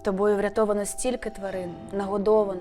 Тобою врятовано стільки тварин, нагодовано,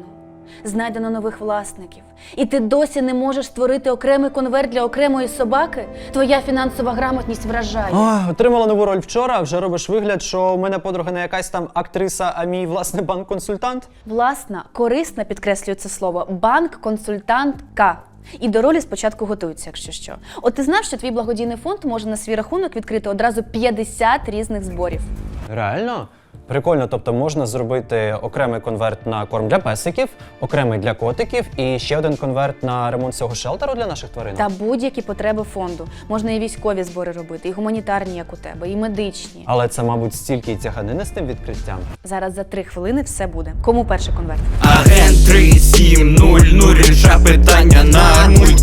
знайдено нових власників. І ти досі не можеш створити окремий конверт для окремої собаки? Твоя фінансова грамотність вражає. О, отримала нову роль вчора, а вже робиш вигляд, що у мене подруга не якась там актриса, а мій власний банк-консультант. Власна, корисна, підкреслюю це слово, банк-консультантка. І до ролі спочатку готуються, якщо що. От ти знав, що твій благодійний фонд може на свій рахунок відкрити одразу 50 різних зборів. Реально? Прикольно, тобто можна зробити окремий конверт на корм для песиків, окремий для котиків і ще один конверт на ремонт цього шелтеру для наших тварин. Та будь-які потреби фонду. Можна і військові збори робити, і гуманітарні, як у тебе, і медичні. Але це, мабуть, стільки й тяганини з тим відкриттям. Зараз за три хвилини все буде. Кому перший конверт? Агент 3700 ріша питання на нуль.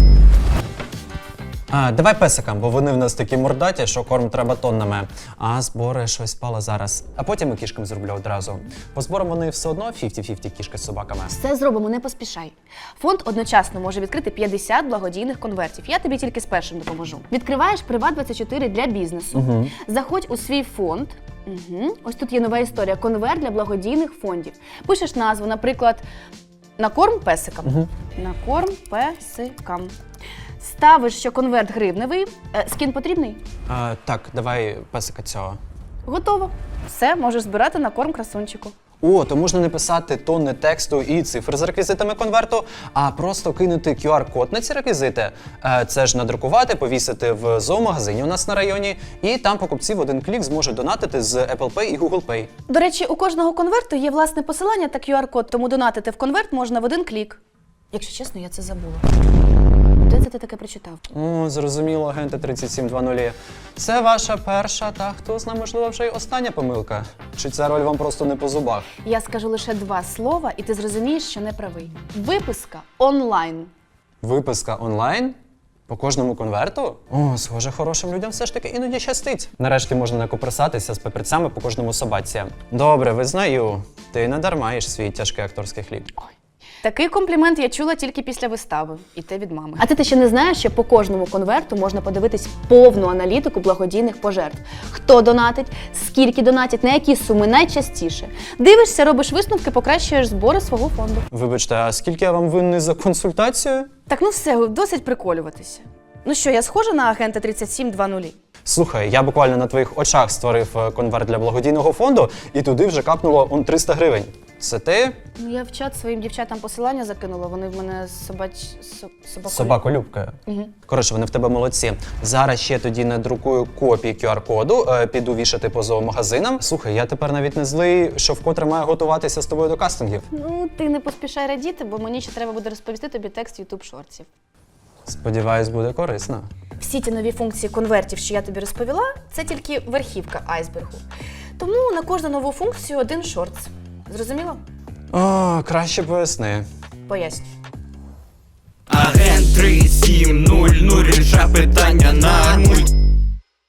А, давай песикам, бо вони в нас такі мордаті, що корм треба тоннами. А збори щось спало зараз. А потім і кішкам зроблю одразу. По зборам вони все одно 50-50 кішки з собаками. Все зробимо, не поспішай. Фонд одночасно може відкрити 50 благодійних конвертів. Я тобі тільки з першим допоможу. Відкриваєш Приват 24 для бізнесу. Заходь у свій фонд. Угу. Ось тут є нова історія: конверт для благодійних фондів. Пишеш назву, наприклад, на корм песикам. На корм песикам. Ставиш, що конверт гривневий. Е, скін потрібний? А, так, давай песика цього. Готово. Все, можеш збирати на корм красунчику. О, то можна не писати тонни тексту і цифр з реквізитами конверту, а просто кинути QR-код на ці реквізити. Е, Це ж надрукувати, повісити в зоомагазині у нас на районі, і там покупці в один клік зможуть донатити з Apple Pay і Google Pay. До речі, у кожного конверту є власне посилання та QR-код, тому донатити в конверт можна в один клік. Якщо чесно, я це забула. Де це ти таке прочитав? О, зрозуміло, агенти 3720. Це ваша перша, та хто знає, можливо, вже й остання помилка. Чи ця роль вам просто не по зубах? Я скажу лише два слова, і ти зрозумієш, що не правий. Виписка онлайн. Виписка онлайн? По кожному конверту? О, схоже, хорошим людям все ж таки іноді щастить. Нарешті можна не копирсатися з папірцями по кожному собаці. Добре, визнаю. Ти не дарма їш свій тяжкий акторський хліб. Такий комплімент я чула тільки після вистави, і те від мами. А ти, ти ще не знаєш, що по кожному конверту можна подивитись повну аналітику благодійних пожертв. Хто донатить, скільки донатять, на які суми найчастіше. Дивишся, робиш висновки, покращуєш збори свого фонду. Вибачте, а скільки я вам винний за консультацію? Так ну все, досить приколюватися. Ну що, я схожа на агента 3720? Слухай, я буквально на твоїх очах створив е, конверт для благодійного фонду, і туди вже капнуло он 300 гривень. Це ти? Ну я в чат своїм дівчатам посилання закинула, вони в мене собач... со- собакою. Собаколюбка. Коротше, вони в тебе молодці. Зараз ще тоді надрукую копії QR-коду, е, піду вішати по зоомагазинам. Слухай, я тепер навіть не злий, що вкотре маю готуватися з тобою до кастингів. Ну, ти не поспішай радіти, бо мені ще треба буде розповісти тобі текст YouTube шортів. Сподіваюсь, буде корисно. Всі ті нові функції конвертів, що я тобі розповіла, це тільки верхівка айсбергу. Тому на кожну нову функцію один шортс. Зрозуміло? О, краще поясни. Поясню. Агент 3700 ріша питання на нуль.